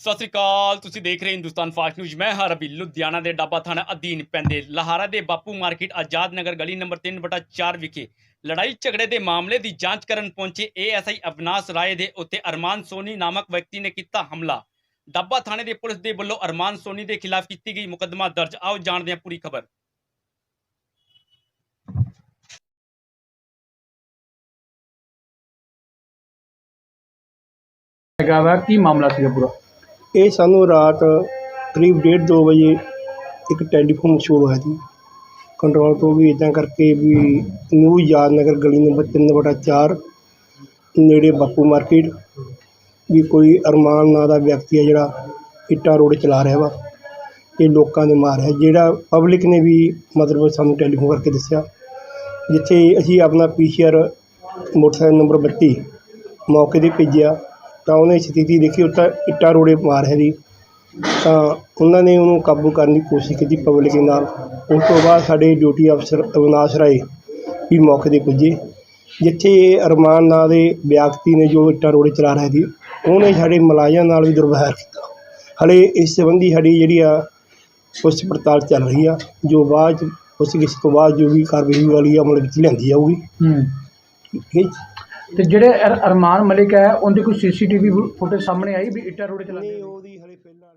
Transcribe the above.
ਸਤਿ ਸ੍ਰੀ ਅਕਾਲ, ਤੁਸੀਂ ਦੇਖ ਰਹੇ ਹਿੰਦੁਸਤਾਨ ਫਾਸਟ ਨਿਊਜ਼। ਮੈਂ ਹਾਂ ਰਵੀ, ਲੁਧਿਆਣਾ ਦੇ ਡਾਬਾ ਥਾਣਾ ਅਧੀਨ ਪੈਂਦੇ ਲਹਾਰਾ ਦੇ ਬਾਪੂ ਮਾਰਕੀਟ ਆਜ਼ਾਦ ਨਗਰ ਗਲੀ ਨੰਬਰ 3/4 ਵਿਖੇ ਲੜਾਈ ਝਗੜੇ ਦੇ ਮਾਮਲੇ ਦੀ ਜਾਂਚ ਕਰਨ ਪਹੁੰਚੇ ਏਐਸਆਈ ਅਵਨਾਸ ਰਾਏ ਦੇ ਉੱਤੇ ਅਰਮਾਨ ਸੋਨੀ ਨਾਮਕ ਵਿਅਕਤੀ ਨੇ ਕੀਤਾ ਹਮਲਾ। ਡੱਬਾ ਥਾਣੇ ਦੇ ਪੁਲਿਸ ਦੇ ਵੱਲੋਂ ਅਰਮਾਨ ਸੋਨੀ ਦੇ ਖਿਲਾਫ ਕੀਤੀ ਗਈ ਮੁਕੱਦਮਾ ਦਰਜ। ਆਓ ਜਾਣਦੇ ਹਾਂ ਪੂਰੀ ਖਬਰ। ਹੈਗਾ ਵਾ, ਕੀ ਮਾਮਲਾ ਸੀਗਾ ਪੂਰਾ? ਇਹ ਸਾਨੂੰ ਰਾਤ ਕਰੀਬ ਡੇਢ ਦੋ ਵਜੇ ਇੱਕ ਟੈਲੀਫੋਨ ਮਸ਼ਹੂਰ ਹੋਇਆ ਸੀ। ਕੰਟਰੋਲ ਤੋਂ ਵੀ ਇਦਾਂ ਕਰਕੇ ਵੀ ਨਿਊ ਯਾਦ ਨਗਰ ਗਲੀ ਨੰਬਰ 3 ਬਟਾ 4 ਨੇੜੇ ਬਾਪੂ ਮਾਰਕੀਟ ਵੀ ਕੋਈ ਅਰਮਾਨ ਨਾਂ ਦਾ ਵਿਅਕਤੀ ਹੈ ਜਿਹੜਾ ਇੱਟਾਂ ਰੋਡ ਚਲਾ ਰਿਹਾ ਵਾ। ਇਹ ਲੋਕਾਂ ਨੇ ਮਾਰਿਆ। ਜਿਹੜਾ ਪਬਲਿਕ ਨੇ ਵੀ ਮਤਲਬ ਸਾਨੂੰ ਟੈਲੀਫੋਨ ਕਰਕੇ ਦੱਸਿਆ, ਜਿੱਥੇ ਅਸੀਂ ਆਪਣਾ ਪੀਸੀਆਰ ਮੋਟਰਸਾਈਕਲ ਨੰਬਰ 32 ਮੌਕੇ 'ਤੇ ਭੇਜਿਆ। ਤਾਂ ਉਹਨੇ ਸਥਿਤੀ ਦੇਖੀ ਉੱਤਾ ਇੱਟਾਂ ਰੋੜੇ ਮਾਰ ਹੈ ਦੀ ਤਾਂ ਉਹਨਾਂ ਨੇ ਉਹਨੂੰ ਕਾਬੂ ਕਰਨ ਦੀ ਕੋਸ਼ਿਸ਼ ਕੀਤੀ ਪਬਲਿਕ ਦੇ ਨਾਲ। ਉਸ ਤੋਂ ਬਾਅਦ ਸਾਡੇ ਡਿਊਟੀ ਅਫਸਰ ਅਵਨਾਸ਼ ਰਾਏ ਵੀ ਮੌਕੇ 'ਤੇ ਪੁੱਜੇ। ਜਿੱਥੇ ਅਰਮਾਨ ਨਾਂ ਦੇ ਵਿਅਕਤੀ ਨੇ ਜੋ ਇੱਟਾਂ ਰੋੜੇ ਚਲਾ ਰਿਹਾ ਸੀ ਉਹਨੇ ਸਾਡੇ ਮੁਲਾਜ਼ਮਾਂ ਨਾਲ ਵੀ ਦੁਰਵਿਵਹਾਰ ਕੀਤਾ। ਹਲੇ ਇਸ ਸੰਬੰਧੀ ਸਾਡੀ ਜਿਹੜੀ ਆ ਪੁੱਛ ਪੜਤਾਲ ਚੱਲ ਰਹੀ ਆ ਜੋ ਬਾਅਦ ਪੁੱਛ ਗਿੱਛ ਤੋਂ ਬਾਅਦ ਜੋ ਵੀ ਕਾਰਵਾਈ ਵਾਲੀ ਅਮਲ ਵਿੱਚ ਲਿਆਂਦੀ ਜਾਊਗੀ। ਹੂੰ। ਠੀਕ ਹੈ ਜੀ। ਤੇ ਜਿਹੜੇ ਅਰ- ਅਰਮਾਨ ਮਲਿਕ ਹੈ ਉਹਦੀ ਕੋਈ ਸੀਸੀਟੀਵੀ ਫੁਟੇਜ ਸਾਹਮਣੇ ਆਈ ਵੀ ਇੱਟਾ ਰੋਡ ਚਲਾਉਂਦੇ ਨਹੀਂ ਉਹਦੀ ਹਲੇ ਫਿਲਹਾਲ